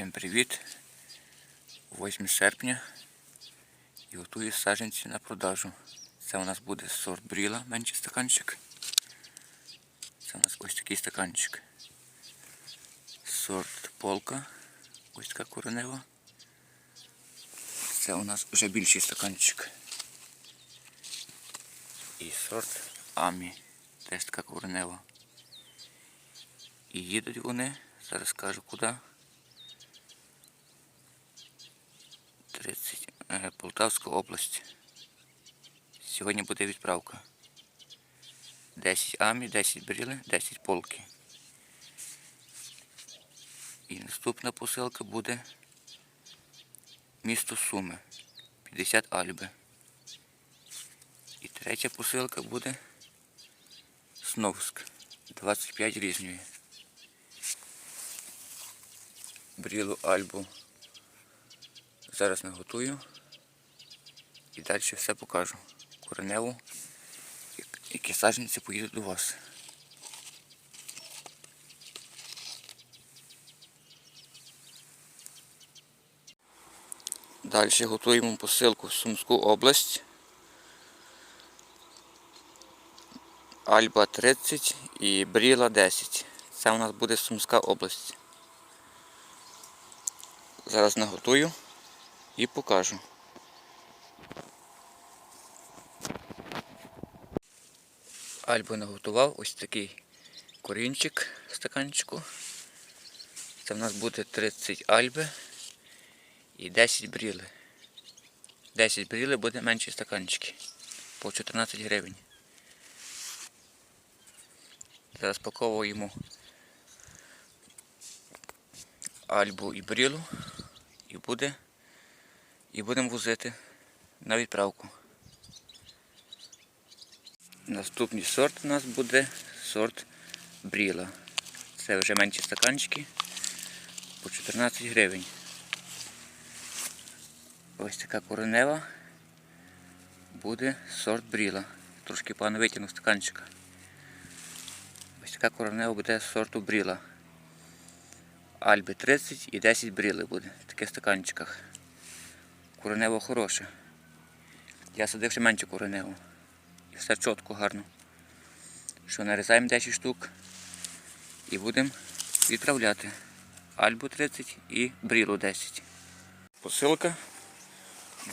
Всім привіт! 8 серпня і готую саджанці на продажу. Це у нас буде сорт бріла, менший стаканчик. Це у нас ось такий стаканчик. Сорт полка, ось така коренева. Це у нас вже більший стаканчик. І сорт Амі, теж така коренева. І їдуть вони, зараз скажу куди. 30, е, Полтавська область. Сьогодні буде відправка. 10 амі, 10 бріли, 10 полки. І наступна посилка буде місто Суми. 50 альби. І третя посилка буде Сновськ. 25 різньої. Брілу альбу зараз наготую і далі все покажу. Кореневу, які саджанці поїдуть до вас. Далі готуємо посилку в Сумську область. Альба 30 і Бріла 10. Це у нас буде Сумська область. Зараз наготую і покажу. Альбу наготував ось такий корінчик в стаканчику. Це в нас буде 30 альби і 10 бріли. 10 бріли буде менші стаканчики. По 14 гривень. Зараз паковуємо альбу і брілу і буде і будемо возити на відправку. Наступний сорт у нас буде сорт бріла. Це вже менші стаканчики по 14 гривень. Ось така коренева буде сорт бріла. Трошки погано витягнув стаканчика. Ось така коренева буде сорту бріла. Альби 30 і 10 бріли буде в таких стаканчиках. Коренево хороше. Я садив ще менше коренево. І все чітко гарно. Що нарізаємо 10 штук і будемо відправляти. Альбу 30 і брілу 10. Посилка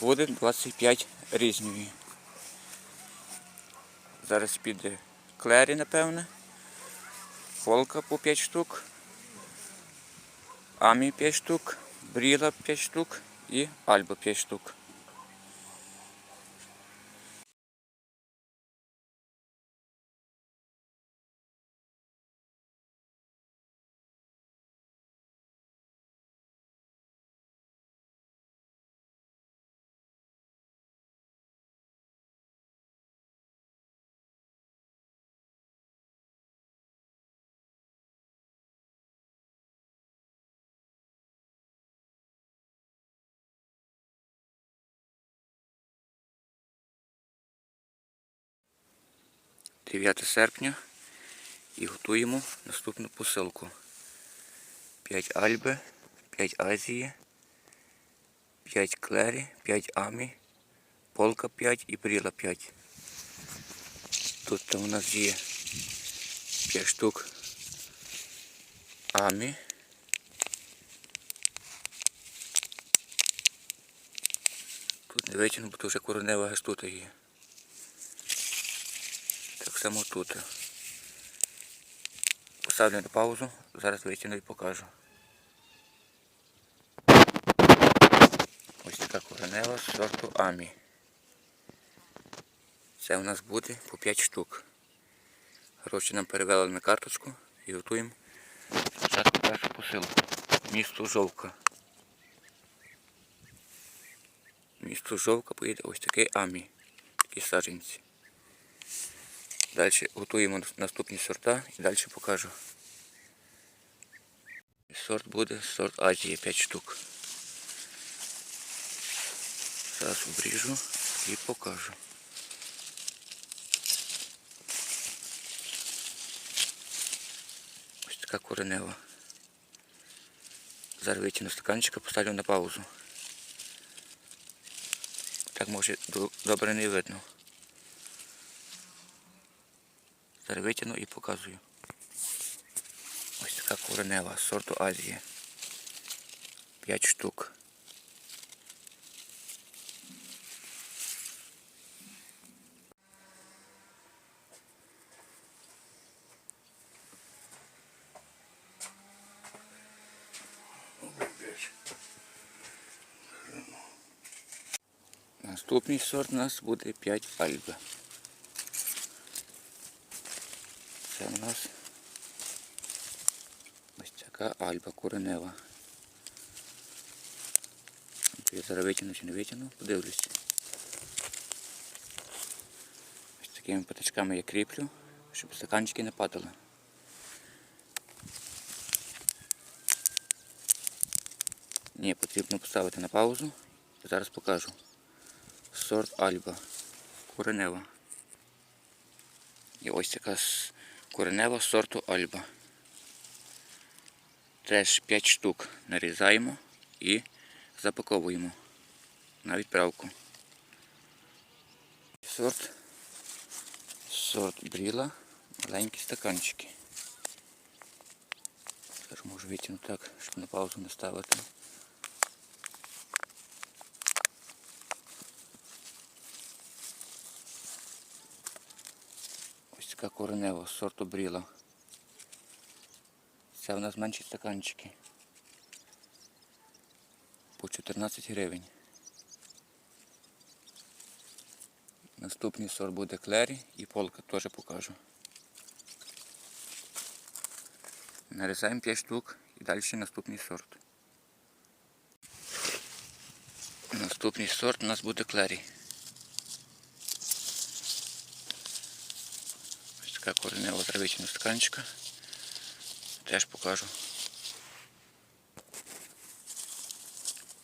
буде 25 різньої. Зараз піде клері, напевне. Фолка по 5 штук. Амі 5 штук, бріла 5 штук і альба 5 штук. – 9 серпня і готуємо наступну посилку. 5 Альби, 5 Азії, 5 Клері, 5 Амі, Полка 5 і Бріла 5. Тут там у нас є 5 штук Амі. Тут не витягну, бо тут вже коронева аж є. Так тут. Поставлю на паузу, зараз витягну і покажу. Ось така коренева сорту Амі. Це у нас буде по 5 штук. Гроші нам перевели на карточку і готуємо спочатку першу посилку. Місто Жовка. Місто Жовка поїде ось такий Амі. Такі саджанці. Далі готуємо наступні сорта і далі покажу. Сорт буде сорт Азії 5 штук. Зараз обріжу і покажу. Ось така коренева. Зараз витягну стаканчика, поставлю на паузу. Так може добре не видно. Зараз витягну і показую. Ось така коренева сорту Азії. 5 штук. Наступний сорт у нас буде 5 альба. Це у нас ось така альба коренева. Я зараз витягну чи не витягну, подивлюсь. Ось такими патичками я кріплю, щоб стаканчики не падали. Ні, потрібно поставити на паузу. Зараз покажу. Сорт Альба. Коренева. І ось така коренева сорту Альба. Теж 5 штук нарізаємо і запаковуємо на відправку. Сорт. Сорт бріла. Маленькі стаканчики. Зараз можу витягнути так, щоб на паузу не ставити. Така коренева сорту бріла. Це у нас менші стаканчики. По 14 гривень. Наступний сорт буде клері і полка теж покажу. Нарізаємо 5 штук і далі наступний сорт. Наступний сорт у нас буде клері. Така коренева травична стаканчика. Теж покажу.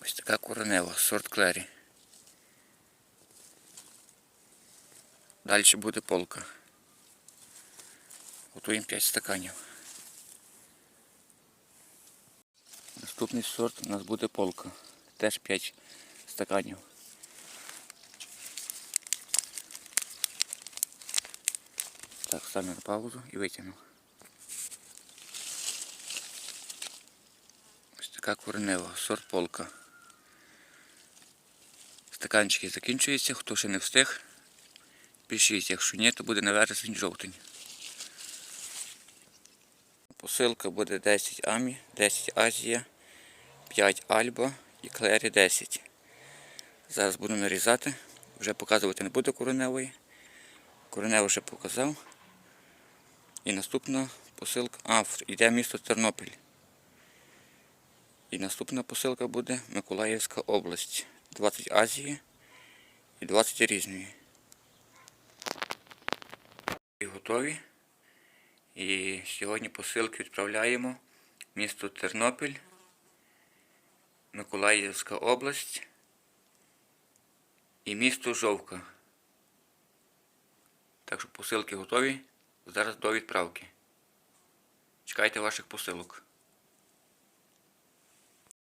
Ось така коренева, сорт клері. Далі буде полка. Готуємо 5 стаканів. Наступний сорт у нас буде полка. Теж 5 стаканів. Так, ставлю на паузу і витягну. Ось така коренева, сорт полка. Стаканчики закінчуються, хто ще не встиг, пишіть, якщо ні, то буде на вересень жовтень. Посилка буде 10 Амі, 10 Азія, 5 Альба і Клері 10. Зараз буду нарізати. Вже показувати не буду кореневої. Кореневу вже показав. І наступна посилка. А, йде місто Тернопіль. І наступна посилка буде Миколаївська область. 20 Азії і 20 різної. І готові. І сьогодні посилки відправляємо місто Тернопіль, Миколаївська область і місто Жовка. Так що посилки готові. Зараз до відправки. Чекайте ваших посилок.